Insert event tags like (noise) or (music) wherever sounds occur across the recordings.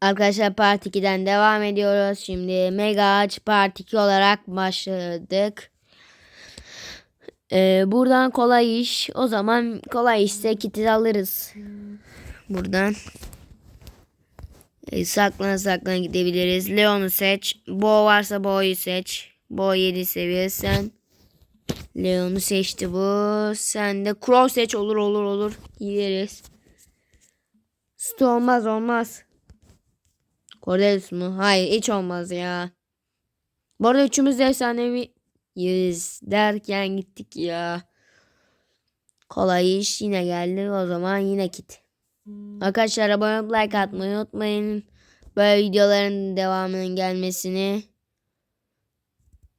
Arkadaşlar Part 2'den devam ediyoruz. Şimdi Mega Ağaç Part 2 olarak başladık. Ee, buradan kolay iş. O zaman kolay işse kiti alırız. Buradan. Ee, saklan saklan gidebiliriz. Leon'u seç. Bo varsa Bo'yu seç. Bo 7 seviye sen. Leon'u seçti bu. Sen de Crow seç. Olur olur olur. Gideriz. Sto olmaz olmaz. Cordelius mu? Hayır hiç olmaz ya. Bu arada üçümüz de efsanevi yüz derken gittik ya. Kolay iş yine geldi. O zaman yine kit. Arkadaşlar abone olup like atmayı unutmayın. Böyle videoların devamının gelmesini.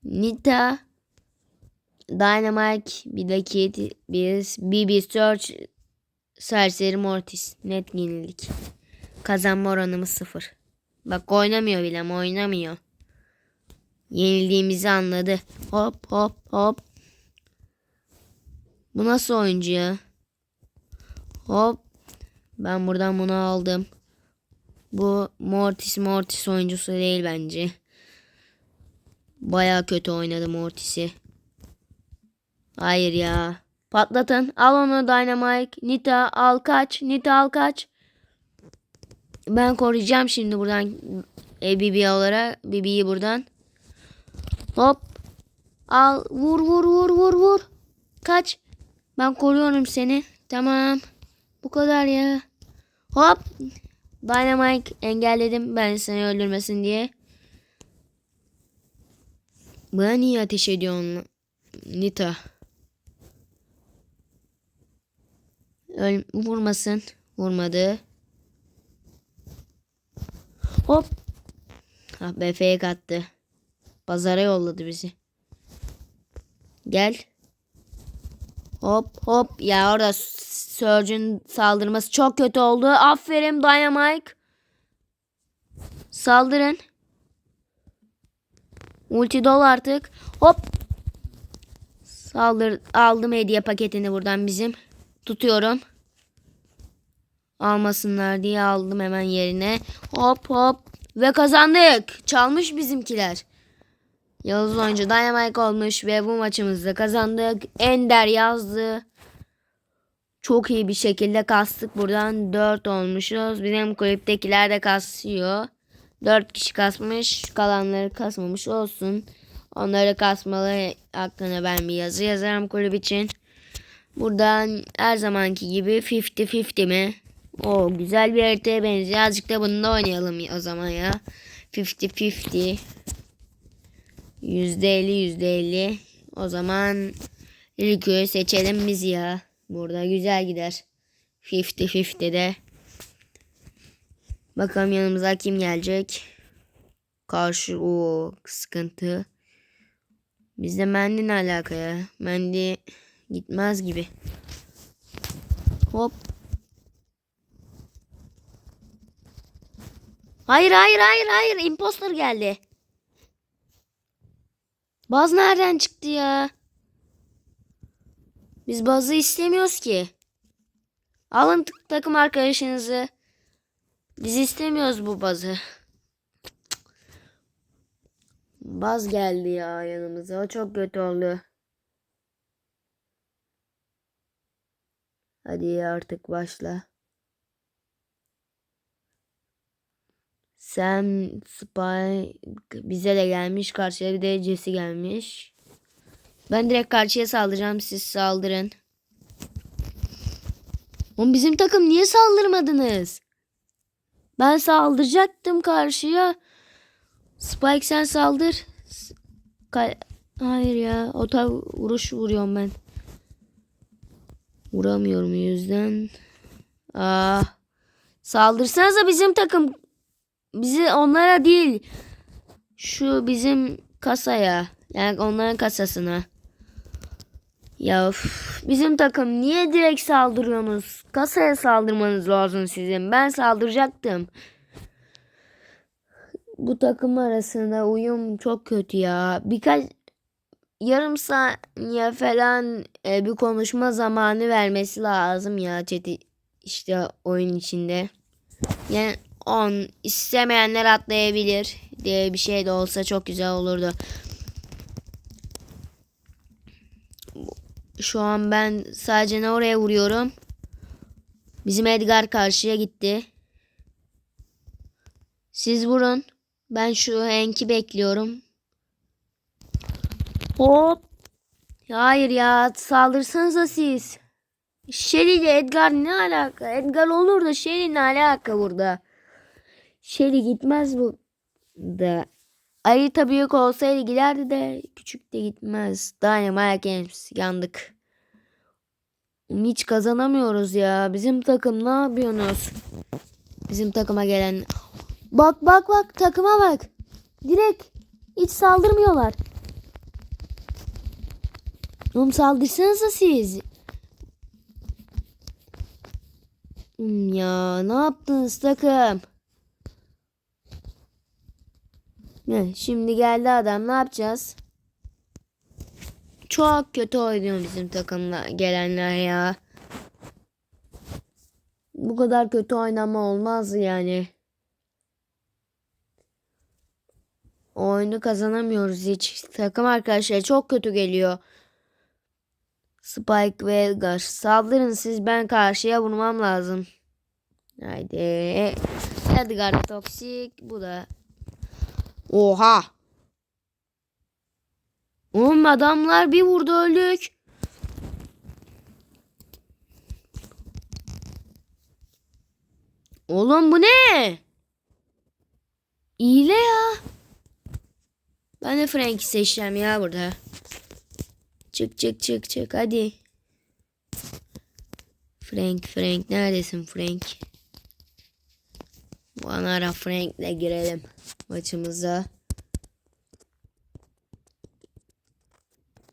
Nita Dynamite bir de kit bir BB Search Serseri Mortis net yenilik. Kazanma oranımız sıfır. Bak oynamıyor bile ama oynamıyor. Yenildiğimizi anladı. Hop hop hop. Bu nasıl oyuncu ya? Hop. Ben buradan bunu aldım. Bu Mortis Mortis oyuncusu değil bence. Baya kötü oynadı Mortis'i. Hayır ya. Patlatın. Al onu Dynamite. Nita al kaç. Nita al kaç. Ben koruyacağım şimdi buradan e, Bibi olarak. Bibi'yi buradan. Hop. Al. Vur vur vur vur vur. Kaç. Ben koruyorum seni. Tamam. Bu kadar ya. Hop. Dynamite engelledim ben seni öldürmesin diye. Bana niye ateş ediyorsun Nita? Öl vurmasın. Vurmadı. Hop. Ah be fake attı. Pazara yolladı bizi. Gel. Hop hop. Ya orada Surge'ün saldırması çok kötü oldu. Aferin Dynamite. Saldırın. Ulti dol artık. Hop. Saldır aldım hediye paketini buradan bizim. Tutuyorum. Almasınlar diye aldım hemen yerine. Hop hop. Ve kazandık. Çalmış bizimkiler. Yavuz oyuncu Dynamite olmuş ve bu maçımızda kazandık. Ender yazdı. Çok iyi bir şekilde kastık. Buradan 4 olmuşuz. Bizim kulüptekiler de kasıyor. 4 kişi kasmış. Kalanları kasmamış olsun. Onları kasmalı hakkında ben bir yazı yazarım kulüp için. Buradan her zamanki gibi 50-50 mi? O güzel bir haritaya benziyor. Azıcık da bununla oynayalım o zaman ya. 50-50. %50 %50. O zaman Riku'yu seçelim biz ya. Burada güzel gider. 50-50'de. Bakalım yanımıza kim gelecek. Karşı o sıkıntı. Bizde Mendi ne alaka ya? Mendi gitmez gibi. Hop. Hayır hayır hayır hayır. Imposter geldi. Baz nereden çıktı ya? Biz bazı istemiyoruz ki. Alın takım arkadaşınızı. Biz istemiyoruz bu bazı. Baz geldi ya yanımıza. O çok kötü oldu. Hadi artık başla. Sam, Spy bize de gelmiş. Karşıya bir de Jesse gelmiş. Ben direkt karşıya saldıracağım. Siz saldırın. Oğlum bizim takım niye saldırmadınız? Ben saldıracaktım karşıya. Spike sen saldır. Ka- Hayır ya. O tabi vuruş vuruyorum ben. Vuramıyorum yüzden. Ah. Saldırsanıza bizim takım. Bizi onlara değil. Şu bizim kasaya. Yani onların kasasına. Ya üf, bizim takım niye direkt saldırıyorsunuz? Kasaya saldırmanız lazım sizin. Ben saldıracaktım. Bu takım arasında uyum çok kötü ya. Birkaç yarım saniye falan e, bir konuşma zamanı vermesi lazım ya chat'i işte oyun içinde. Yani 10 istemeyenler atlayabilir diye bir şey de olsa çok güzel olurdu. Şu an ben sadece ne oraya vuruyorum. Bizim Edgar karşıya gitti. Siz vurun. Ben şu Henk'i bekliyorum. Hop. Hayır ya saldırsanıza siz. Shelly ile Edgar ne alaka? Edgar olur da Shelly ne alaka burada? Shelly gitmez bu da. Harita büyük olsaydı giderdi de küçük de gitmez. Dynamite Games yandık. Hiç kazanamıyoruz ya. Bizim takım ne yapıyorsunuz? Bizim takıma gelen. Bak bak bak takıma bak. Direkt hiç saldırmıyorlar. Oğlum saldırsanıza siz. Hmm, Ya ne yaptınız takım? Şimdi geldi adam ne yapacağız? Çok kötü oynuyor bizim takımla gelenler ya. Bu kadar kötü oynama olmaz yani. Oyunu kazanamıyoruz hiç. Takım arkadaşlar çok kötü geliyor. Spike ve Edgar. Saldırın siz ben karşıya vurmam lazım. Haydi. Edgar toksik. Bu da. Oha. Oğlum adamlar bir vurdu öldük. Oğlum bu ne? İyile ya. Ben de Frank'i seçeceğim ya burada. Çık çık çık çık hadi. Frank Frank neredesin Frank? Bana Frank'le girelim maçımıza.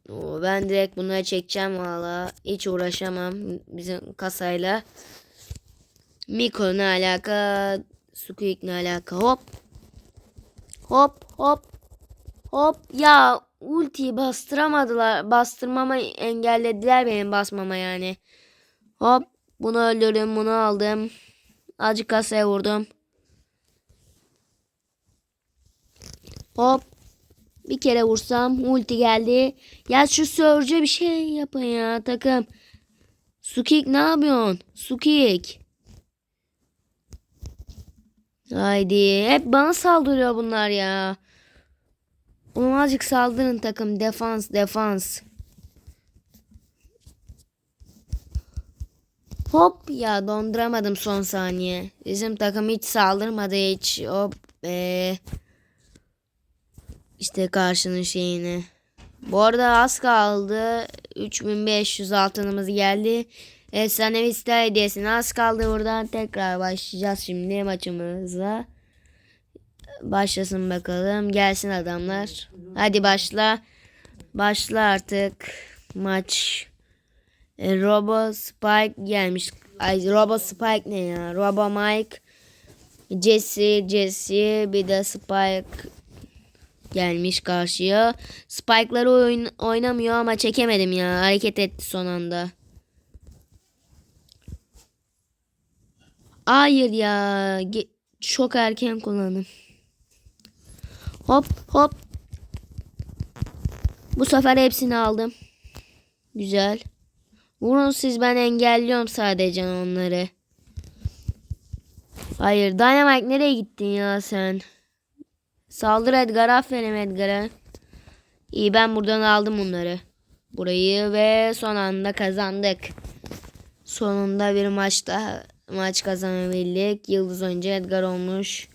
Oo, ben direkt bunları çekeceğim valla. Hiç uğraşamam bizim kasayla. Miko ne alaka? Squeak ne alaka? Hop. Hop hop. Hop. Ya ultiyi bastıramadılar. Bastırmama engellediler benim basmama yani. Hop. Bunu öldürdüm. Bunu aldım. Azıcık kasaya vurdum. Hop. Bir kere vursam ulti geldi. Ya şu Surge'e bir şey yapın ya takım. Sukik ne yapıyorsun? Sukik. Haydi. Hep bana saldırıyor bunlar ya. Azıcık saldırın takım. Defans defans. Hop ya donduramadım son saniye. Bizim takım hiç saldırmadı hiç. Hop. Ee, işte karşının şeyini. Bu arada az kaldı. 3500 altınımız geldi. Efsanevi star hediyesine az kaldı. Buradan tekrar başlayacağız şimdi maçımıza. Başlasın bakalım. Gelsin adamlar. Hadi başla. Başla artık. Maç. E, Robo Spike gelmiş. Ay Robo Spike ne ya? Robo Mike. Jesse, Jesse bir de Spike gelmiş karşıya. Spike'ları oyun, oynamıyor ama çekemedim ya. Hareket etti son anda. Hayır ya. Ge- çok erken kullandım. Hop hop. Bu sefer hepsini aldım. Güzel. Vurun siz ben engelliyorum sadece onları. Hayır Dynamite nereye gittin ya sen? Saldır Edgar aferin Edgar'a. İyi ben buradan aldım bunları. Burayı ve son anda kazandık. Sonunda bir maçta maç kazanabildik. Yıldız önce Edgar olmuş.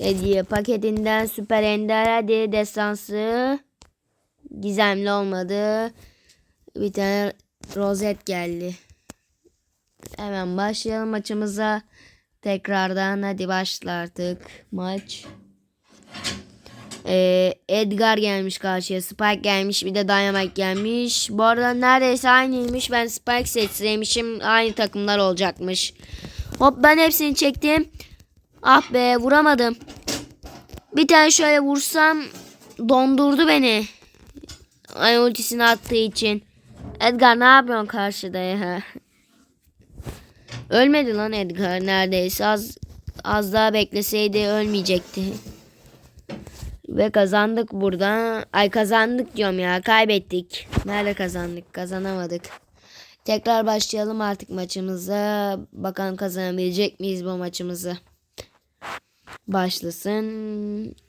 Hediye paketinden süper ender hadi destansı. Gizemli olmadı. Bir tane rozet geldi. Hemen başlayalım maçımıza. Tekrardan hadi başla artık maç. Ee, Edgar gelmiş karşıya. Spike gelmiş. Bir de Dynamite gelmiş. Bu arada neredeyse aynıymış. Ben Spike seçseymişim. Aynı takımlar olacakmış. Hop ben hepsini çektim. Ah be vuramadım. Bir tane şöyle vursam dondurdu beni. Ay ultisini attığı için. Edgar ne yapıyorsun karşıda ya? Ölmedi lan Edgar neredeyse az Az daha bekleseydi ölmeyecekti. Ve kazandık burada. Ay kazandık diyorum ya. Kaybettik. Nerede kazandık? Kazanamadık. Tekrar başlayalım artık maçımıza. Bakalım kazanabilecek miyiz bu maçımızı? Başlasın.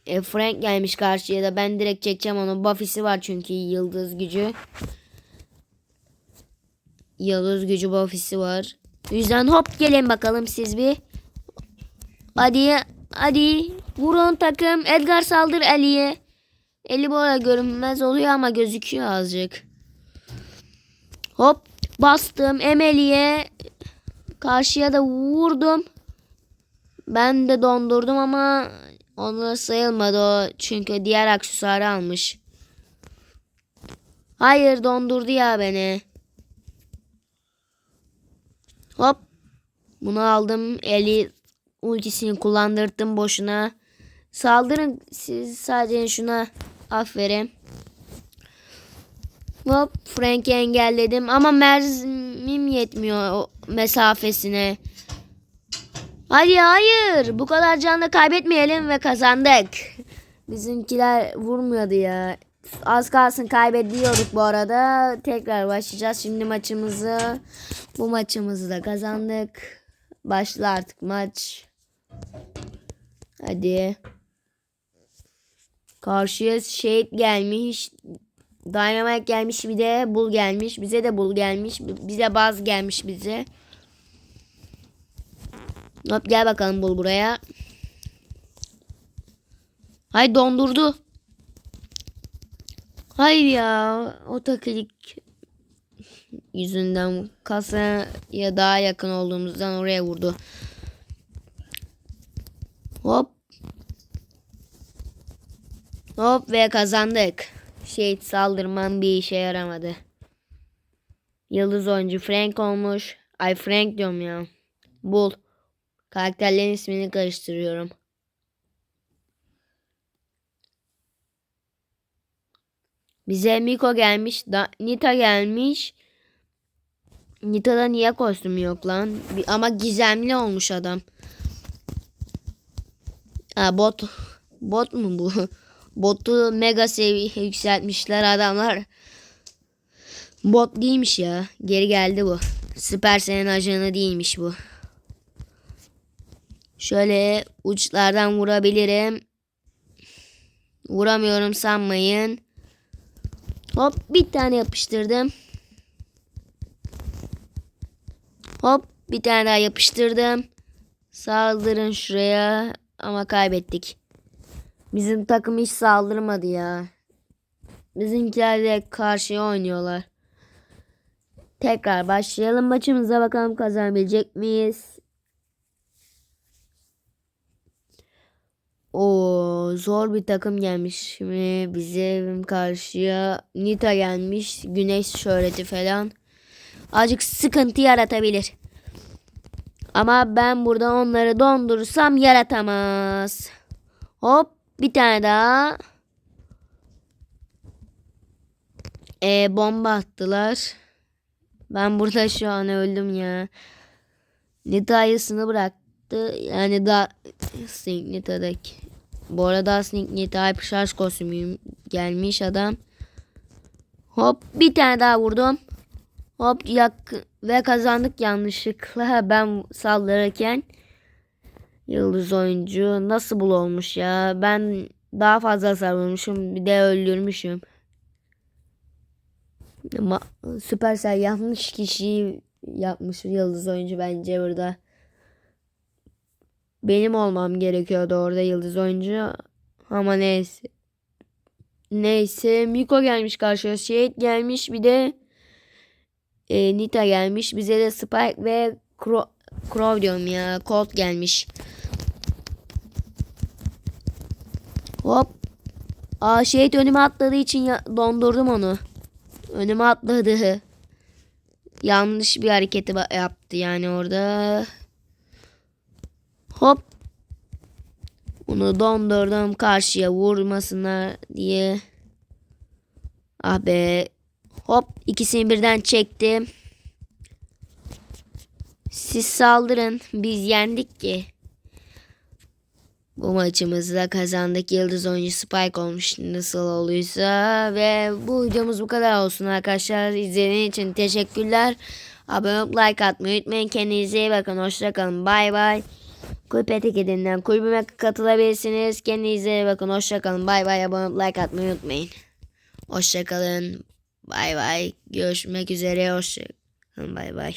E, Frank gelmiş karşıya da ben direkt çekeceğim onu. Buffy'si var çünkü yıldız gücü. Yıldız gücü Buffy'si var. O yüzden hop gelin bakalım siz bir. Hadi hadi vurun takım. Edgar saldır Ali'ye. Eli arada görünmez oluyor ama gözüküyor azıcık. Hop bastım Emeli'ye. Karşıya da vurdum. Ben de dondurdum ama onu sayılmadı o. Çünkü diğer aksesuarı almış. Hayır dondurdu ya beni. Hop. Bunu aldım. Eli ultisini kullandırdım boşuna. Saldırın siz sadece şuna. Aferin. Hop Frank'i engelledim ama mermim yetmiyor o mesafesine. Hadi hayır bu kadar canla kaybetmeyelim ve kazandık. Bizimkiler vurmuyordu ya. Az kalsın kaybediyorduk bu arada. Tekrar başlayacağız şimdi maçımızı. Bu maçımızı da kazandık. Başla artık maç. Hadi. Karşıya şehit gelmiş. Dynamite gelmiş bir de bul gelmiş. Bize de bul gelmiş. Bize baz gelmiş bize. Hop gel bakalım bul buraya. Hay dondurdu. Hayır ya o takılık yüzünden kasaya daha yakın olduğumuzdan oraya vurdu. Hop. Hop ve kazandık. Şehit saldırman bir işe yaramadı. Yıldız oyuncu Frank olmuş. Ay Frank diyorum ya. Bul. Karakterlerin ismini karıştırıyorum. Bize Miko gelmiş. Da, Nita gelmiş. Nita'da niye kostüm yok lan? Bir- Ama gizemli olmuş adam. Ha bot. Bot mu bu? (laughs) Botu mega seviye yükseltmişler adamlar. Bot değilmiş ya. Geri geldi bu. Süpersen'in ajanı değilmiş bu. Şöyle uçlardan vurabilirim. Vuramıyorum sanmayın. Hop bir tane yapıştırdım. Hop bir tane daha yapıştırdım. Saldırın şuraya ama kaybettik. Bizim takım hiç saldırmadı ya. Bizimkiler de karşıya oynuyorlar. Tekrar başlayalım maçımıza bakalım kazanabilecek miyiz? O zor bir takım gelmiş. Şimdi bizim karşıya Nita gelmiş. Güneş şöhreti falan. Azıcık sıkıntı yaratabilir. Ama ben burada onları dondurursam yaratamaz. Hop bir tane daha. E, bomba attılar. Ben burada şu an öldüm ya. Nita ayısını bıraktı. Yani da Sneak Nita'daki. Bu arada Sneak Nita Hyper Charge gelmiş adam. Hop bir tane daha vurdum. Hop yak ve kazandık yanlışlıkla (laughs) ben saldırırken. Yıldız oyuncu nasıl bul olmuş ya. Ben daha fazla hasar. Bir de öldürmüşüm. Ama Supercell yanlış kişiyi yapmış yıldız oyuncu bence burada. Benim olmam gerekiyordu orada yıldız oyuncu. Ama neyse. Neyse Miko gelmiş karşıya. Shade gelmiş bir de e, Nita gelmiş. Bize de Spike ve Crow, Crow diyorum ya. Colt gelmiş. Hop. Aa Shade önüme atladığı için ya- dondurdum onu. Önüme atladı. Yanlış bir hareketi yaptı yani orada. Hop. Onu dondurdum karşıya vurmasınlar diye. Ah be. Hop ikisini birden çektim. Siz saldırın. Biz yendik ki. Bu maçımızda kazandık. Yıldız oyuncu Spike olmuş nasıl olduysa. Ve bu videomuz bu kadar olsun arkadaşlar. İzlediğiniz için teşekkürler. Abone olup like atmayı unutmayın. Kendinize iyi bakın. Hoşçakalın. Bay bay. Kulüp etiketinden kulübüme katılabilirsiniz. Kendinize iyi bakın. Hoşçakalın. Bay bay. Abone olup like atmayı unutmayın. Hoşçakalın. Bay bay. Görüşmek üzere. Hoşçakalın. Bay bay.